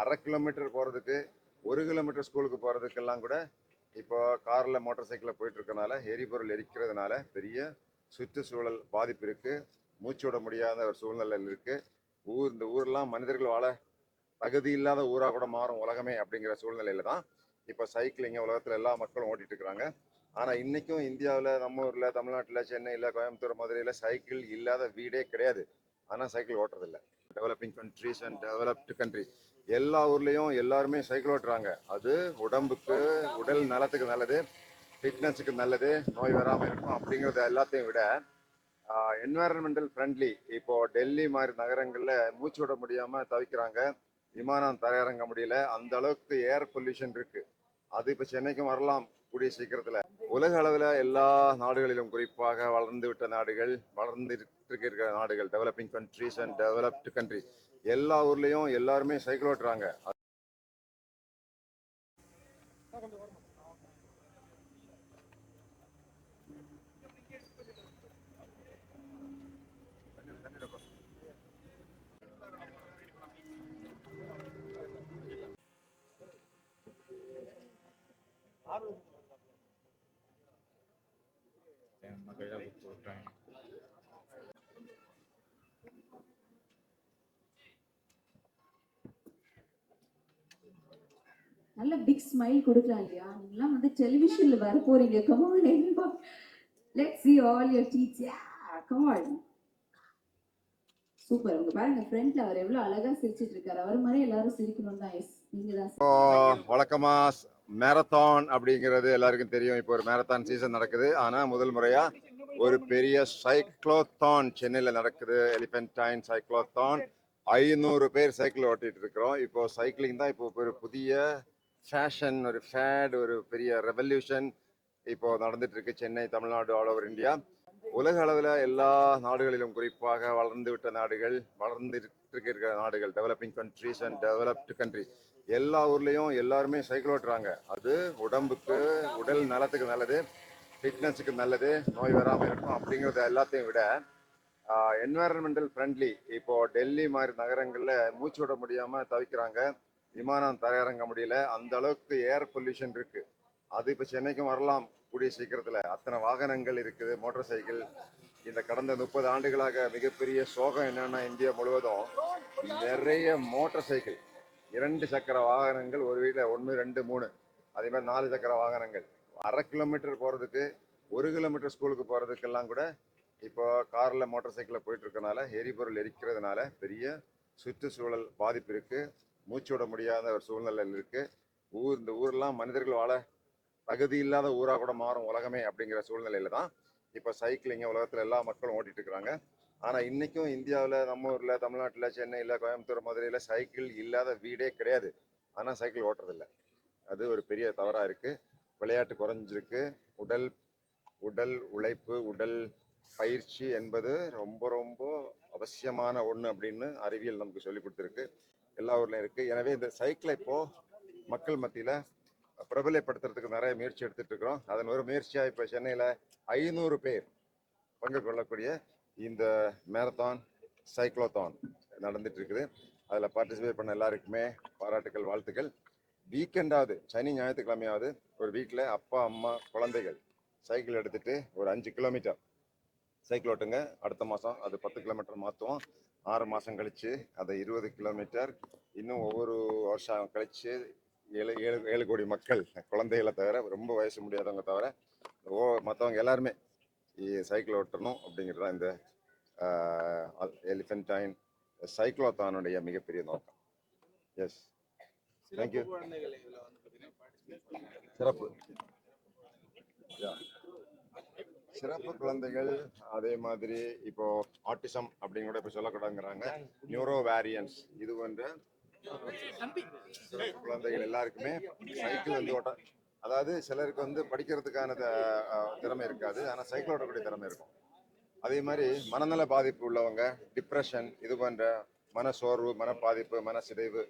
அரை கிலோமீட்டர் போகிறதுக்கு ஒரு கிலோமீட்டர் ஸ்கூலுக்கு போகிறதுக்கெல்லாம் கூட இப்போ காரில் மோட்டார் சைக்கிளில் போயிட்டு இருக்கனால எரிபொருள் எரிக்கிறதுனால பெரிய சுற்றுச்சூழல் பாதிப்பு இருக்குது மூச்சு விட முடியாத ஒரு சூழ்நிலையில் இருக்குது ஊர் இந்த ஊரெல்லாம் மனிதர்கள் வாழ தகுதி இல்லாத ஊராக கூட மாறும் உலகமே அப்படிங்கிற சூழ்நிலையில தான் இப்போ சைக்கிளிங்க உலகத்தில் எல்லா மக்களும் ஓட்டிட்டு இருக்கிறாங்க. ஆனால் இன்றைக்கும் இந்தியாவில் நம்ம ஊரில் தமிழ்நாட்டில் சென்னையில் கோயம்புத்தூர் மதுரையில் சைக்கிள் இல்லாத வீடே கிடையாது. ஆனால் cycle ஓட்டுறதில்ல. Developing countries and developed countries எல்லா ஊர்லேயும் எல்லாருமே சைக்கிள் ஓட்டுறாங்க. அது உடம்புக்கு உடல் நலத்துக்கு நல்லது ஃபிட்னஸுக்கு நல்லது நோய் வராமல் இருக்கும் அப்படிங்கிறத எல்லாத்தையும் விட என்வாரன்மெண்டல் ஃப்ரெண்ட்லி இப்போ டெல்லி மாதிரி நகரங்களில் மூச்சு விட முடியாமல் தவிக்கிறாங்க. விமானம் தரையிறங்க முடியல. அந்த அளவுக்கு ஏர் பொல்யூஷன் இருக்கு. அது இப்போ சென்னைக்கும் வரலாம் கூடிய சீக்கிரத்தில். உலக அளவில் எல்லா நாடுகளிலும் குறிப்பாக வளர்ந்து விட்ட நாடுகள் வளர்ந்து இருக்கிற நாடுகள் developing countries and developed countries எல்லா ஊர்லேயும் எல்லாருமே சைக்கிள் ஓட்டுறாங்க. நல்ல பிக் ஸ்மைல் கொடுக்கலாம் இல்லையா? நீங்களாம் வந்து டெலிவிஷன்ல வர போறீங்க. Come on let see all your teach come on super உங்க பாருங்க ஃப்ரண்ட்ல அவர் எவ்வளவு அழகா சிரிச்சிட்டு இருக்காரு. அவர் மாதிரி எல்லாரும் சிரிக்கணும் தான் எஸ் நீங்க தான் வழக்கமா மேரத்தான் அப்படிங்கிறது எல்லாருக்கும் தெரியும். இப்போ ஒரு மேரத்தான் சீசன் நடக்குது. ஆனா முதல் முறையா ஒரு பெரிய சைக்ளோத்தான் சென்னையில் நடக்குது. எலிபென்டைன் சைக்ளோத்தான் ஐநூறு பேர் சைக்கிள் ஓட்டிட்டு இருக்கிறோம். இப்போ சைக்கிளிங் தான் இப்போ ஒரு புதிய ஃபேஷன் ஒரு ஃபேட் ஒரு பெரிய ரெவல்யூஷன் இப்போ நடந்துட்டு இருக்கு Chennai Tamil Nadu all over India உலக அளவில் எல்லா நாடுகளிலும் குறிப்பாக வளர்ந்து விட்ட நாடுகள் வளர்ந்து இருக்கிற நாடுகள் developing countries and developed countries எல்லா ஊர்லேயும் எல்லாருமே சைக்கிள் ஓட்டுறாங்க. அது உடம்புக்கு உடல் நலத்துக்கு நல்லது ஃபிட்னஸுக்கு நல்லது நோய் வராமல் இருக்கும் அப்படிங்கிறத எல்லாத்தையும் விட என்வாரன்மெண்டல் ஃப்ரெண்ட்லி இப்போ டெல்லி மாதிரி நகரங்களில் மூச்சு விட முடியாமல் தவிக்கிறாங்க. விமானம் தரையிறங்க முடியல. அந்த அளவுக்கு ஏர் பொல்யூஷன் இருக்கு. அது இப்போ சென்னைக்கும் வரலாம் கூடிய சீக்கிரத்தில். அத்தனை வாகனங்கள் இருக்குது மோட்டார் சைக்கிள் இந்த கடந்த முப்பது ஆண்டுகளாக மிகப்பெரிய சோகம் என்னன்னா இந்தியா முழுவதும் நிறைய மோட்டார் சைக்கிள் இரண்டு சக்கர வாகனங்கள் ஒரு வீட்டில் ஒன்று ரெண்டு மூணு. அதே மாதிரி நாலு சக்கர வாகனங்கள். அரை கிலோமீட்டர் போகிறதுக்கு ஒரு கிலோமீட்டர் ஸ்கூலுக்கு போகிறதுக்கெல்லாம் கூட இப்போ காரில் மோட்டார் சைக்கிளில் போயிட்டு இருக்கனால எரிபொருள் எரிக்கிறதுனால பெரிய சுற்றுச்சூழல் பாதிப்பு இருக்குது மூச்சு விட முடியாத ஒரு சூழ்நிலையில் இருக்குது ஊர் இந்த ஊர்லாம் மனிதர்கள் வாழ தகுதி இல்லாத ஊராக கூட மாறும் உலகமே அப்படிங்கிற சூழ்நிலையில தான் இப்போ சைக்கிளிங்க உலகத்தில் எல்லா மக்களும் ஓட்டிட்டு இருக்கிறாங்க. ஆனால் இன்னைக்கும் இந்தியாவில் நம்ம ஊரில் தமிழ்நாட்டில் சென்னையில் கோயம்புத்தூர் மதுரையில் சைக்கிள் இல்லாத வீடே கிடையாது. ஆனால் சைக்கிள் ஓட்டுறதில்ல. அது ஒரு பெரிய தவறாக இருக்குது விளையாட்டு குறைஞ்சிருக்கு. உடல் உடல் உழைப்பு உடல் பயிற்சி என்பது ரொம்ப ரொம்ப அவசியமான ஒன்று அப்படின்னு அறிவியல் நமக்கு சொல்லி கொடுத்துருக்கு. எல்லா ஊர்லையும் இருக்குது எனவே இந்த சைக்கிளை இப்போ மக்கள் மத்தியில் பிரபலப்படுத்துறதுக்கு நிறைய முயற்சி எடுத்துட்டு இருக்கிறோம். அதன் ஒரு முயற்சியாக இப்போ சென்னையில் ஐநூறு பேர் பங்கு கொள்ளக்கூடிய இந்த மேரத்தான் சைக்ளோத்தான் நடந்துட்டு இருக்குது. அதில் பார்ட்டிசிபேட் பண்ண எல்லாருக்குமே பாராட்டுக்கள் வாழ்த்துக்கள். வீக்கெண்டாவது சனி ஞாயிற்றுக்கிழமையாவது ஒரு வீட்டில் அப்பா அம்மா குழந்தைகள் சைக்கிள் எடுத்துட்டு ஒரு அஞ்சு கிலோமீட்டர் சைக்கிள் ஓட்டுங்க. அடுத்த மாதம் அது பத்து கிலோமீட்டர் மாற்றுவோம் ஆறு மாதம் கழிச்சு அதை இருபது கிலோமீட்டர் இன்னும் ஒவ்வொரு வருஷம் கழிச்சு ஏழு ஏழு ஏழு கோடி மக்கள் குழந்தைகளை தவிர ரொம்ப வயசு முடியாதவங்க தவிர ஓ மற்றவங்க எல்லாருமே சைக்கிள் ஓட்டணும் அப்படிங்கிறது தான் இந்த எலிஃபென்டைன் சைக்ளோத்தானுடைய மிகப்பெரிய நோக்கம். எஸ் தேங்க்யூ சிறப்பு. சிறப்பு குழந்தைகள் அதே மாதிரி இப்போ ஆட்டிசம் அப்படின்னு கூட இப்போ சொல்லக்கூடாதுங்கிறாங்க. நியூரோ வேரியன்ஸ் இது சிறப்பு குழந்தைகள் எல்லாருக்குமே சைக்கிள் வந்து ஓட்ட அதாவது சிலருக்கு வந்து படிக்கிறதுக்கான திறமை இருக்காது. ஆனால் சைக்கிள் ஓட்டக்கூடிய திறமை இருக்கும். அதே மாதிரி மனநல பாதிப்பு உள்ளவங்க டிப்ரெஷன் இது போன்ற மன சோர்வு மன பாதிப்பு மன சிதைவு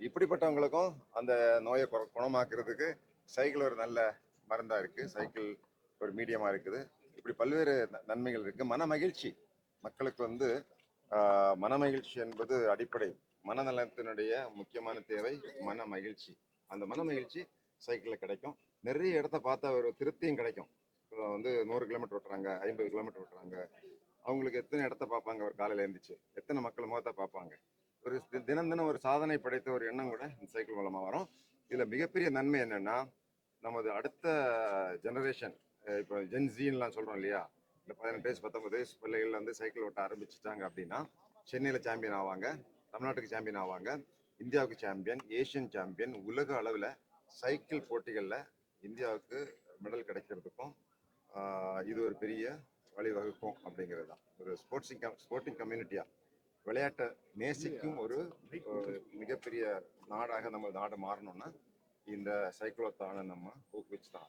இப்படிப்பட்டவங்களுக்கும் அந்த நோயை குண- குணமாக்குறதுக்கு சைக்கிள் ஒரு நல்ல மருந்தா இருக்கு. சைக்கிள் ஒரு மீடியமா இருக்குது. இப்படி பல்வேறு நன்மைகள் இருக்கு. மன மகிழ்ச்சி மக்களுக்கு வந்து மன மகிழ்ச்சி என்பது அடிப்படை. மனநலத்தினுடைய முக்கியமான தேவை மன மகிழ்ச்சி அந்த மன மகிழ்ச்சி சைக்கிளில் கிடைக்கும். நிறைய இடத்த பார்த்தா ஒரு திருப்தியும் கிடைக்கும். இப்போ வந்து நூறு கிலோமீட்டர் ஓட்டுறாங்க ஐம்பது கிலோமீட்டர் ஓட்டுறாங்க. அவங்களுக்கு எத்தனை இடத்த பார்ப்பாங்க? ஒரு காலையில் எழுந்திரிச்சு. எத்தனை மக்கள் முகத்தை பார்ப்பாங்க? ஒரு தினம் தினம் ஒரு சாதனை படைத்த ஒரு எண்ணம் கூட இந்த சைக்கிள் மூலமாக வரும். இதில் மிகப்பெரிய நன்மை என்னன்னா நமது அடுத்த ஜெனரேஷன் இப்போ ஜென்சின்லாம் சொல்கிறோம் இல்லையா? இந்த பதினெட்டு வயசு பத்தொன்பது வயசு பிள்ளைகள் வந்து சைக்கிள் ஓட்ட ஆரம்பிச்சிட்டாங்க அப்படின்னா சென்னையில் சாம்பியன் ஆவாங்க தமிழ்நாட்டுக்கு சாம்பியன் ஆவாங்க இந்தியாவுக்கு சாம்பியன் ஏஷியன் சாம்பியன் உலக அளவில் சைக்கிள் போட்டிகளில் இந்தியாவுக்கு மெடல் கிடைக்கிறதுக்கும் இது ஒரு பெரிய வழிவகுக்கும் அப்படிங்கிறது தான் ஒரு ஸ்போர்ட்ஸிங் கம் ஸ்போர்ட்டிங் கம்யூனிட்டியாக விளையாட்டை நேசிக்கும் ஒரு ஒரு மிகப்பெரிய நாடாக நம்ம நாடு மாறணும்னா இந்த சைக்கிளோத்தான நம்ம ஊக்குவிச்சு தான்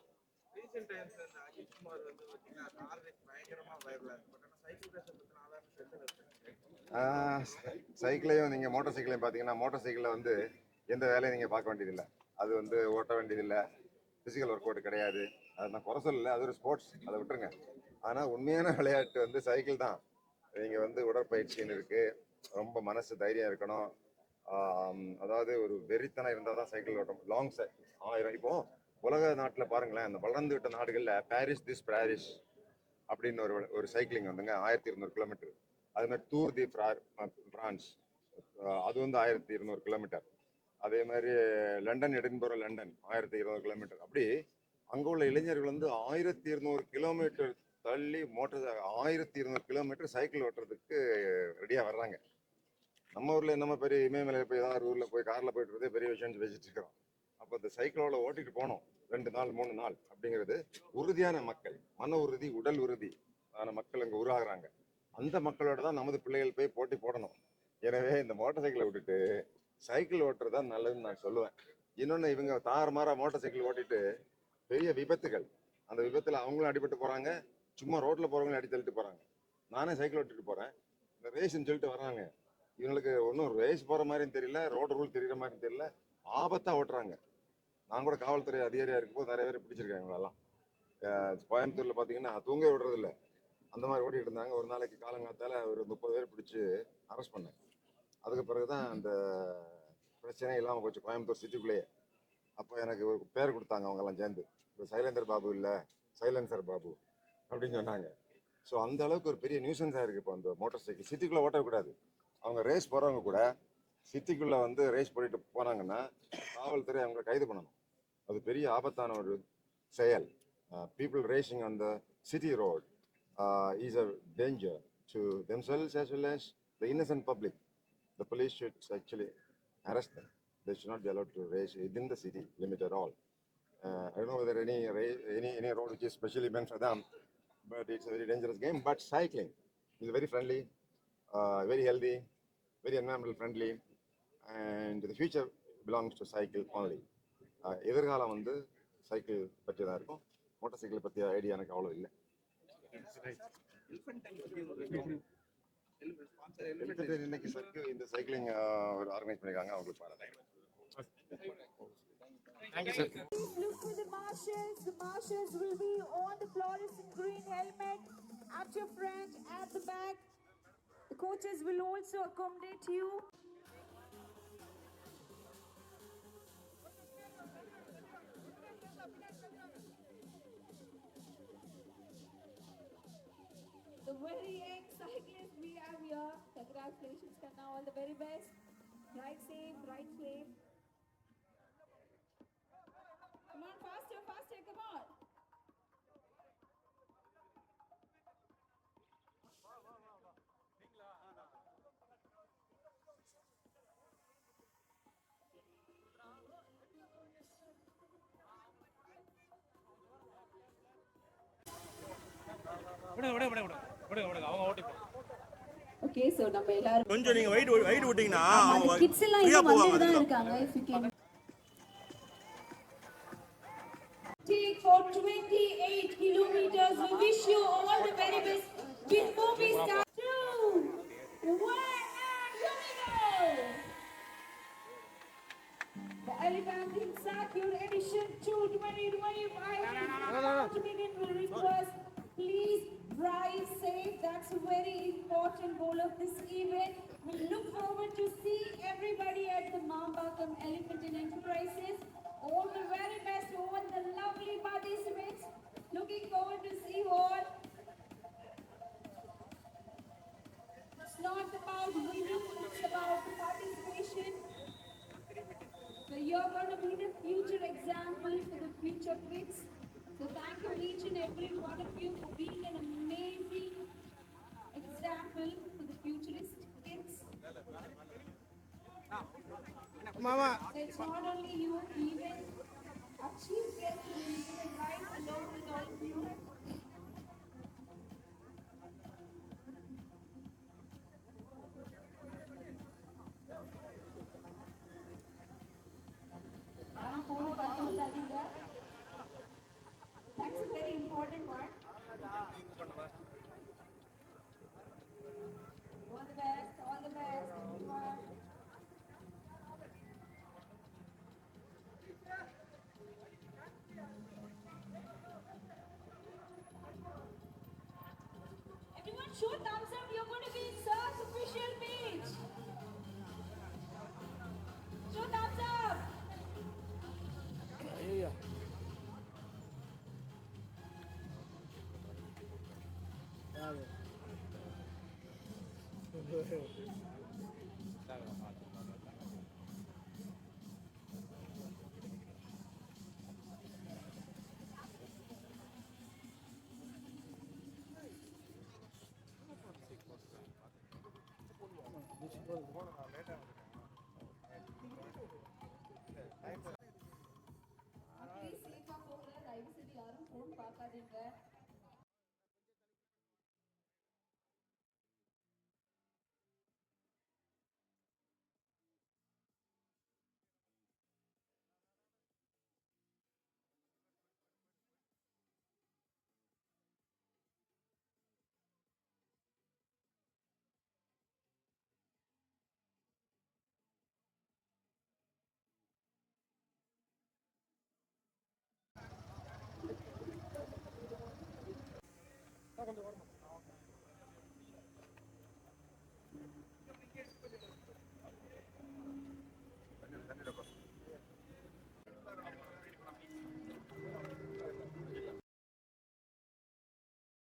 ரீசெண்ட் டைம்ஸ் இந்த அஜித் குமார் வந்து பார்த்தீங்கன்னா கார் பயங்கரமா வைரலா பட் சைக்கிள் சைக்கிளையும் நீங்கள் மோட்டார் சைக்கிளையும் பார்த்தீங்கன்னா மோட்டார் சைக்கிளில் வந்து எந்த வேலையும் நீங்கள் பார்க்க வேண்டியதில்லை. அது வந்து ஓட்ட வேண்டியதில்லை. ஃபிசிக்கல் ஒர்க் அவுட் கிடையாது. அது நான் குறை சொல்லலை. அது ஒரு ஸ்போர்ட்ஸ் அதை விட்டுருங்க. ஆனால் உண்மையான விளையாட்டு வந்து சைக்கிள் தான். நீங்கள் வந்து உடற்பயிற்சின்னு இருக்குது ரொம்ப மனசு தைரியம் இருக்கணும். அதாவது ஒரு வெறித்தனம் இருந்தால் தான் சைக்கிள் ஓட்டம் லாங் சை ஆயிரம் இப்போது உலக நாட்டில் பாருங்களேன் அந்த வளர்ந்து விட்ட நாடுகளில் பாரிஸ் திஸ் பாரிஸ் அப்படின்னு ஒரு ஒரு சைக்கிளிங் வந்துங்க ஆயிரத்தி இருநூறு கிலோமீட்டர் அது மாதிரி டூர் தி பிரான்ஸ் அது வந்து ஆயிரத்தி இருநூறு கிலோமீட்டர் அதே மாதிரி லண்டன் எடின்பரோ லண்டன் ஆயிரத்தி இருநூறு கிலோமீட்டர் அப்படி அங்கே உள்ள இளைஞர்கள் வந்து ஆயிரத்தி இருநூறு கிலோமீட்டர் தள்ளி மோட்டர் ஆயிரத்தி இருநூறு கிலோமீட்டர் சைக்கிள் ஓட்டுறதுக்கு ரெடியாக வர்றாங்க. நம்ம ஊரில் நம்ம பெரிய இமயமலையில் போய் ஏதாவது ஊரில் போய் காரில் போயிட்டு பெரிய விஷயம்னு பேசிட்டு இருக்கிறோம். அப்போ இந்த சைக்கிளோட ஓட்டிட்டு போனோம். ரெண்டு நாள் மூணு நாள் அப்படிங்கிறது உறுதியான மக்கள் மன உறுதி உடல் உறுதி ஆன மக்கள் அங்கே உருவாகிறாங்க. அந்த மக்களோட தான் நமது பிள்ளைகள் போய் போட்டி போடணும். எனவே இந்த மோட்டார் சைக்கிளை விட்டுட்டு சைக்கிள் ஓட்டுறது தான் நல்லதுன்னு நான் சொல்லுவேன். இன்னொன்று இவங்க தாறுமாறாக மோட்டார் சைக்கிள் ஓட்டிட்டு பெரிய விபத்துகள் அந்த விபத்தில் அவங்களும் அடிபட்டு போகிறாங்க சும்மா ரோட்டில் போகிறவங்களும் அடி தள்ளிட்டு போகிறாங்க நானே சைக்கிள் ஓட்டிட்டு போகிறேன் இந்த ரேஸ்ன்னு சொல்லிட்டு வர்றாங்க. இவங்களுக்கு ஒன்றும் ரேஸ் போகிற மாதிரியும் தெரியல ரோடு ரூல் தெரியுற மாதிரியும் தெரியல ஆபத்தாக ஓட்டுறாங்க. நான் கூட காவல்துறை அதிகாரியாக இருக்கும்போது நிறைய பேர் பிடிச்சிருக்காங்க இவங்களெல்லாம். கோயம்புத்தூரில் பார்த்தீங்கன்னா தூங்க விடுறதில்ல. அந்த மாதிரி ஓட்டிட்டு இருந்தாங்க. ஒரு நாளைக்கு காலங்காத்தால ஒரு முப்பது பேர் பிடிச்சி அரெஸ்ட் பண்ணேன். அதுக்கு பிறகு தான் அந்த பிரச்சனை இல்லாமல் போச்சு கோயம்புத்தூர் சிட்டிக்குள்ளேயே. அப்போ எனக்கு ஒரு பேர் கொடுத்தாங்க அவங்கெல்லாம் சேர்ந்து. இப்போ சைலந்தர் பாபு இல்லை சைலன்சர் பாபு அப்படின்னு சொன்னாங்க. ஸோ அந்த அளவுக்கு ஒரு பெரிய நியூசன்ஸாக இருக்குது இப்போ அந்த மோட்டார் சைக்கிள் சிட்டிக்குள்ளே ஓட்டக்கூடாது அவங்க ரேஸ் போகிறவங்க கூட சிட்டிக்குள்ளே வந்து ரேஸ் போயிட்டு போனாங்கன்னா காவல்துறை அவங்களை கைது பண்ணணும். அது பெரிய ஆபத்தான ஒரு செயல் people racing on the city road is a danger to themselves as well as the innocent public. The police should actually arrest them. They should not be allowed to race within the city limit at all. Uh, I don't know whether any ra- any any road which is specially meant for them, but it's a very dangerous game. But cycling is very friendly, uh, very healthy, very environmental friendly, and the future belongs to cycle only. எதிர்காலம் வந்து cycle பற்றி தான் இருக்கும் motor cycle பற்றிய idea எனக்கு அவ்வளோ இல்லை இன்னைக்கு சைக்கிள் இந்த சைக்கிளிங் ஒரு ஆர்கனைஸ் பண்ணிருக்காங்க அவங்களுக்கு பாராட்டு Look for the marshals. The marshals will be on the fluorescent green helmet at your front, at the back. The coaches will also accommodate you. Congratulations, Kanna. All the very best. Right safe, right safe. Come on, faster, faster, come on. விடுங்க விடுங்க விடுங்க விடுங்க விடுங்க அவங்க ஓட்டிப்போம் okay so நம்ம எல்லாரும் கொஞ்சம் நீங்க வெயிட் வெயிட் விட்டீங்கன்னா ஆமா, அவங்க அந்த கிட்ஸ் எல்லாம் ஃப்ரீயா இன்னும் போவாங்க வந்துட்டு தான் அதுக்கு இருக்காங்க if you can Take for 28 kilometers. We wish you all the very best. Before we start, two, one, and here we go. The Elephant Circuit Edition 2 2025 to begin will request, important goal of this event. We look forward to see everybody at the Mambakam Elephant and Enterprises. All the very best, all the lovely participants. Looking forward to see you all. It's not about winning, it's about participation. So you're going to be the future example for the future kids. So thank you each and every one of you for being an amazing example for the futurist kids. Mama. It's not only you, even our chief guest will be given right along with all தயவு செய்து யாரும் phone பார்க்காதீங்க